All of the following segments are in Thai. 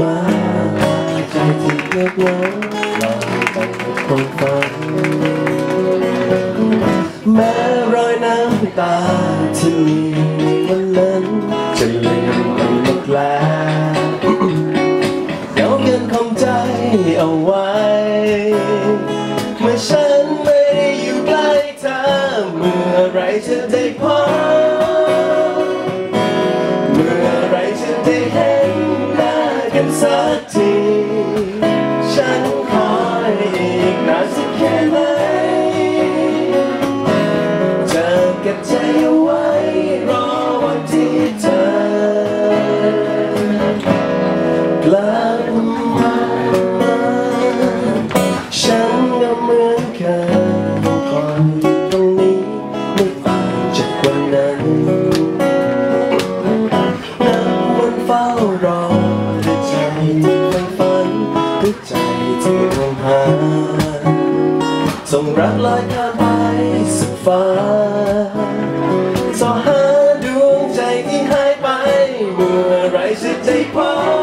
มาใจที่เงียบเงาเราต้องคนฟังแม้รอยน้ำตาที่มีวันนั้นจะเลืมมันหมดแล้วเดี๋ยวเงินของใจเอาไว้ น้ำบนฟ้ารอใจที่งรักลอยข้ามไปสุดฟ้าสอหาดวงใจที่หายไป เมื่อไรจะใจพอ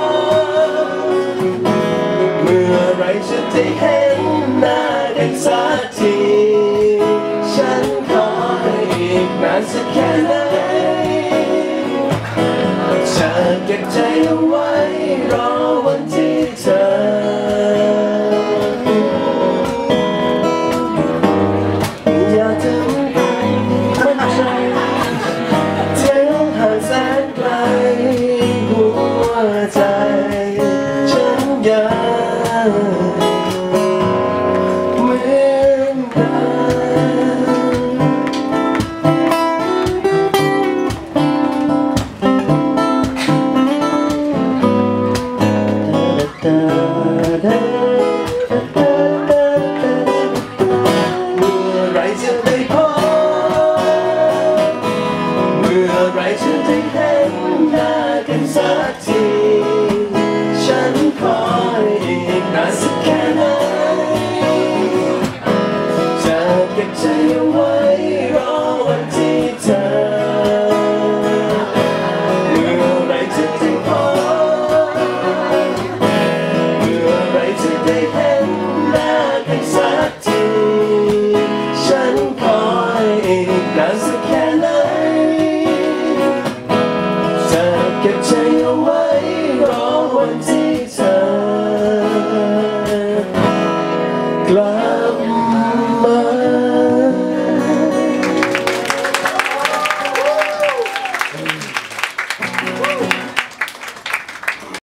Hello. the